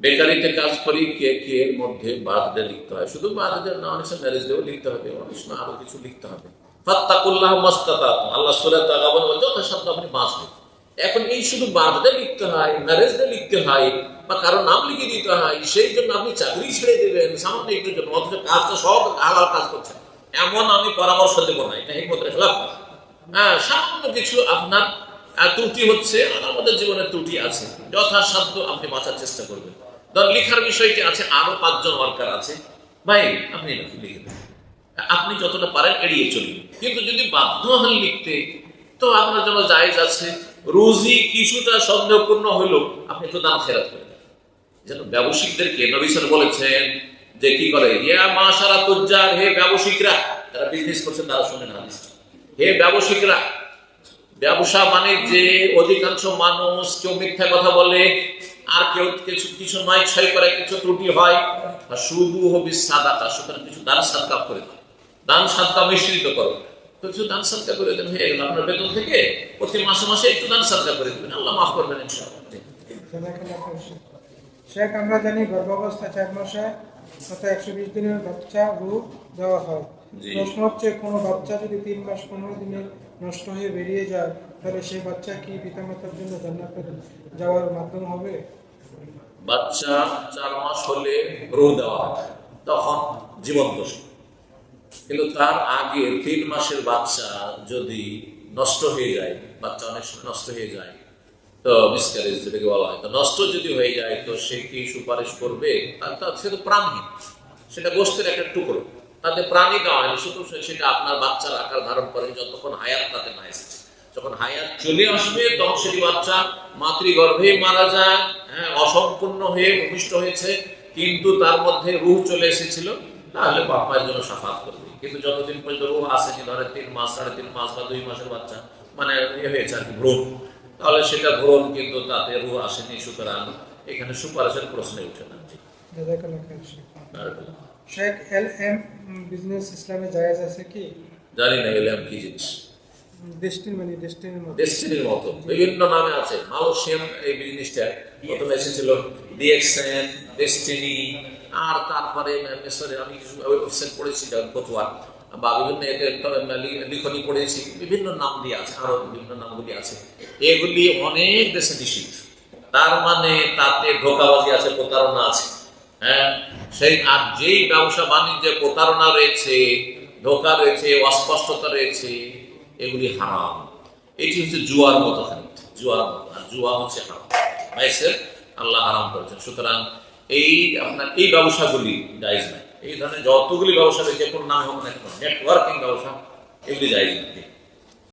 বেকারিতে কাজ করি, কে কে এর মধ্যে বার্থডে লিখতে হয়। শুধু বার্থডে না, অনেক সময় ম্যারেজ ডেও লিখতে হবে। অনেক সময় আরও কিছু লিখতে হবে। ফাত্তাকুল্লাহ মাস্তাতা আল্লাহ সুরে তাকাবন বলছে যথাসাধ্য আপনি বাঁচবেন এখন এই শুধু বার্থডে লিখতে হয় ম্যারেজ ডে লিখতে হয়, বা কারও নাম লিখে দিতে হয়, সেই জন্য আপনি চাকরি ছেড়ে দেবেন, সামান্য একটু জন্য। অথচ কাজটা সব হালাল কাজ করছেন এমন আমি পরামর্শ দেবো না, এটা হিমতের খেলাফ হ্যাঁ সামান্য কিছু আপনার আহ, ত্রুটি হচ্ছে আর আমাদের জীবনে ত্রুটি আছে। যথাসাধ্য আপনি বাঁচার চেষ্টা করবেন। ধর লিখার বিষয়টি আছে আরও পাঁচজন ওয়ার্কার আছে। ভাই আপনি লিখে দেন। আপনি যতটা পারেন এড়িয়ে চলুন। কিন্তু যদি বাধ্য হন লিখতে তো আপনার জন্য জায়েজ আছে। রোজি কিছুটা সন্দেহপূর্ণ হলো আপনি তো দাম ফেরত করে দেন যেন ব্যবসায়িকদেরকে নবী স্যার বলেছেন যে কি করে ইয়া মাশারা তুজ্জার হে ব্যবসায়িকরা যারা বিজনেস করছেন তারা শুনেন হাদিসটি। হে ব্যবসায়িকরা ব্যবসা বাণিজ্যে অধিকাংশ মানুষ কেউ মিথ্যা কথা বলে, আর কেউ কিছু কিছু নয়, ছয় করে কিছু ত্রুটি হয় আর শুভু হবি সাদাকা সুতরাং কিছু দান সাদকা করে দাও দান সাদকা মিশ্রিত করো কিছু দান সাদকা করে দেন হয়ে গেল আপনার বেতন থেকে প্রতি মাসে মাসে একটু দান সাদকা করে দেবেন আল্লাহ মাফ করবেন শেখ। আমরা জানি গর্ভাবস্থা চার মাসে একশো বিশ দিনের বাচ্চা রূপ দেওয়া হয়। প্রশ্ন হচ্ছে কোনো বাচ্চা যদি তিন মাস পনেরো দিনে নষ্ট হয়ে বেরিয়ে যায় তাহলে সেই বাচ্চা কি পিতামাতার জন্য জান্নাতে যাওয়ার মাধ্যম হবে? বাচ্চা চার মাস হলে রোহ দেওয়া তখন জীবন্ত সে। কিন্তু তার আগে তিন মাসের বাচ্চা যদি নষ্ট হয়ে যায় বাচ্চা অনেক সময় নষ্ট হয়ে যায় তো মিসক্যারেজ যেটাকে বলা হয় তো নষ্ট যদি হয়ে যায় তো সে কি সুপারিশ করবে? তার তার সে তো প্রাণহীন সেটা গোস্তের একটা টুকরো। তাতে প্রাণী দেওয়া হয় শুধু সেটা আপনার বাচ্চার আকার ধারণ করে যতক্ষণ হায়াত তাতে না এসেছে। যখন হায়াত চলে আসবে তখন সেটি বাচ্চা মাতৃগর্ভে মারা যায় হ্যাঁ অসম্পূর্ণ হয়ে ভূমিষ্ঠ হয়েছে কিন্তু তার মধ্যে রুহ চলে এসেছিল তাহলে বাপ মায়ের জন্য সাফাত করবে। কিন্তু যতদিন পর্যন্ত রুহ আসেনি ধরে তিন মাস সাড়ে তিন মাস বা দুই মাসের বাচ্চা মানে ইয়ে হয়েছে আর কি ভ্রূণ। তাহলে সেটা ভ্রূণ কিন্তু তাতে রুহ আসেনি সুতরাং এখানে সুপারিশের প্রশ্নে উঠে না। শেখ। এল এম বিজনেস ইসলামে জায়েজ আছে কি? জানি না এলাম কি জিনিস। ডেস্টিন মানে ডেস্টিনের মতো। ডেস্টিনির মতো। বিভিন্ন নামে আছে। মালয়েশিয়ান এই বিজনেসটা প্রথমে এসেছিল। ডিএক্সএন ডেস্টিনি আর তারপরে মিশরে আমি কিছু ওয়েবসাইট পড়েছি ফতুয়া বা বিভিন্ন লিখনি পড়েছি বিভিন্ন নাম দিয়ে আছে আরও বিভিন্ন নামগুলি আছে। এগুলি অনেক দেশে নিষিদ্ধ। তার মানে তাতে ধোকাবাজি আছে প্রতারণা আছে। সেই আর যেই ব্যবসা বাণিজ্যে প্রতারণা রয়েছে, ধোকা রয়েছে, অস্পষ্টতা রয়েছে, এগুলি হারাম। এটি হচ্ছে জুয়ার মতো জুয়ার আর জুয়া হচ্ছে হারাম। আল্লাহ হারাম করেছেন। সুতরাং এই আপনার এই ব্যবসাগুলি, জায়জ নাই। এই ধরনের যতগুলি ব্যবসা রয়েছে, কোন নামে হোক না নেটওয়ার্কিং ব্যবসা, এগুলি জায়জ নাই।